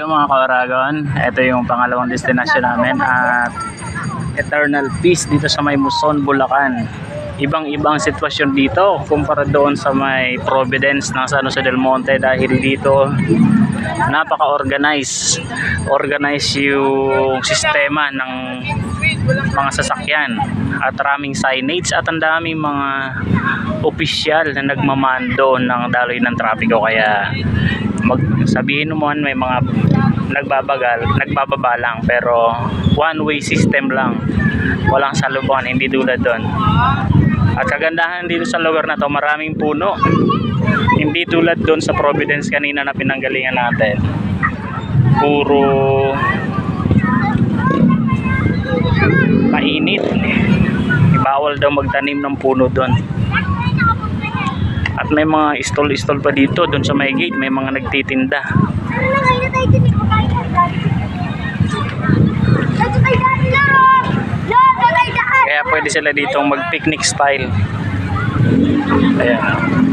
Yung mga kaaragon, ito yung pangalawang destinasyon namin at Eternal Peace dito sa may Muson, Bulacan. Ibang-ibang sitwasyon dito kumpara doon sa may Providence ng San Jose del Monte dahil dito napaka-organize. Organize yung sistema ng mga sasakyan at maraming signage at ang daming mga opisyal na nagmamando ng daloy ng trapiko kaya mag sabihin mo may mga nagbabagal, nagbababa lang pero one way system lang. Walang salubungan, hindi tulad doon. At kagandahan dito sa lugar na to maraming puno. Hindi tulad doon sa Providence kanina na pinanggalingan natin. Puro mainit. Bawal daw magtanim ng puno doon may mga stall-stall pa dito doon sa may gate may mga nagtitinda. Kaya pwede sila dito mag picnic style. Ayan